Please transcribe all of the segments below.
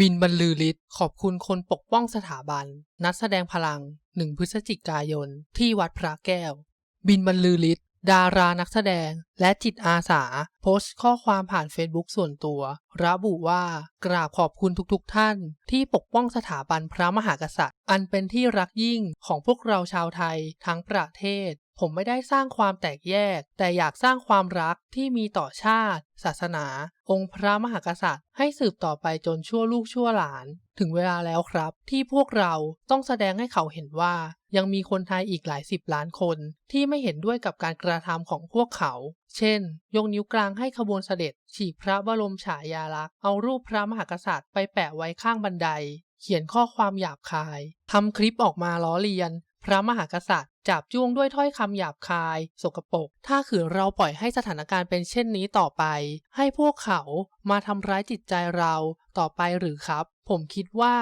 บินบรรลือฤทธิ์ขอบคุณคนปกป้องสถาบัน นัดแสดงพลัง1พฤศจิกายน ที่วัดพระแก้ว บินบรรลือฤทธิ์ดารานักแสดงและจิตอาสา โพสต์ข้อความผ่านเฟซบุ๊กส่วนตัว ระบุว่ากราบขอบคุณทุกๆทท่าน ที่ปกป้องสถาบันพระมหากษัตริย์ อันเป็นที่รักยิ่งของพวกเราชาวไทยทั้งประเทศ ผมไม่ได้สร้างความแตกแยก แต่อยากสร้างความรักที่มีต่อชาติ ศาสนา องค์พระมหากษัตริย์ ให้สืบต่อไปจนชั่วลูกชั่วหลาน ถึงเวลาแล้วครับ ที่พวกเราต้องแสดงให้เขาเห็นว่า ยังมีคนไทยอีกหลายสิบล้านคน ที่ไม่เห็นด้วยกับการกระทำของพวกเขา เช่น ยกนิ้วกลางให้ขบวนเสด็จ ฉีกพระบรมฉายาลักษณ์เอารูปพระมหากษัตริย์ไปแปะไว้ข้างบันไดเขียนข้อความหยาบคาย ทำคลิปออกมาล้อเลียน พระมหากษัตริย์ จับจ้วงด้วยถ้อยคำหยาบคาย สกปรกถ้าขืนเราปล่อยให้สถานการณ์เป็นเช่นนี้ต่อไป ให้พวกเขามาทำร้ายจิตใจเราต่อไปหรือครับ ผมคิดว่า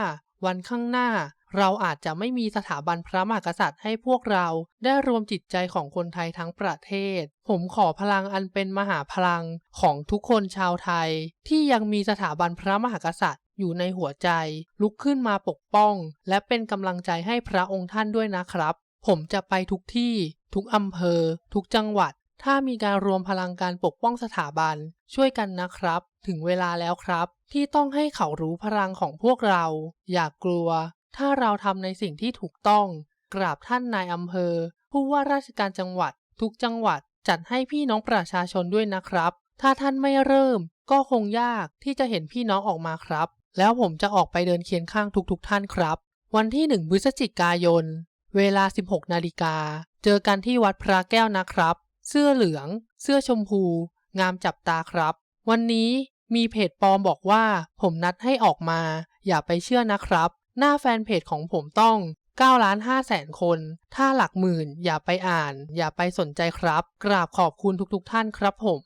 วันข้างหน้า เราอาจจะไม่มีสถาบันพระมหากษัตริย์ให้พวกเราได้รวมจิตใจของคนไทยทั้งประเทศ ผมขอพลังอันเป็นมหาพลังของทุกคนชาวไทย ที่ยังมีสถาบันพระมหากษัตริย์อยู่ในหัวใจ ลุกขึ้นมาปกป้อง และเป็นกำลังใจให้พระองค์ท่านด้วยนะครับ ผมจะไปทุกที่ ทุกอำเภอ ทุกจังหวัด ถ้ามีการรวมพลังการปกป้องสถาบัน ช่วยกันนะครับ ถึงเวลาแล้วครับ ที่ต้องให้เขารู้พลังของพวกเรา อย่ากกลัว ถ้าเราทำในสิ่งที่ถูกต้อง กราบท่านนายอำเภอ ผู้ว่าราชการจังหวัด ทุกจังหวัดจัดให้พี่น้องประชาชนด้วยนะครับ ถ้าท่านไม่เริ่ม ก็คงยากที่จะเห็นพี่น้องออกมาครับ แล้วผมจะออกไปเดินเคียงข้างทุกๆทท่านครับ วันที่ 1พฤศจิกายน เวลา 16 นาฬิกา เจอกันที่วัดพระแก้วนะครับ เสื้อเหลือง เสื้อชมพู งามจับตาครับ วันนี้มีเพจปลอมบอกว่า ผมนัดให้ออกมา อย่าไปเชื่อนะครับ หน้าแฟนเพจของผมต้อง9ล้าน5แสนคน ถ้าหลักหมื่นอย่าไปอ่าน อย่าไปสนใจครับ กราบขอบคุณทุกๆทท่านครับผม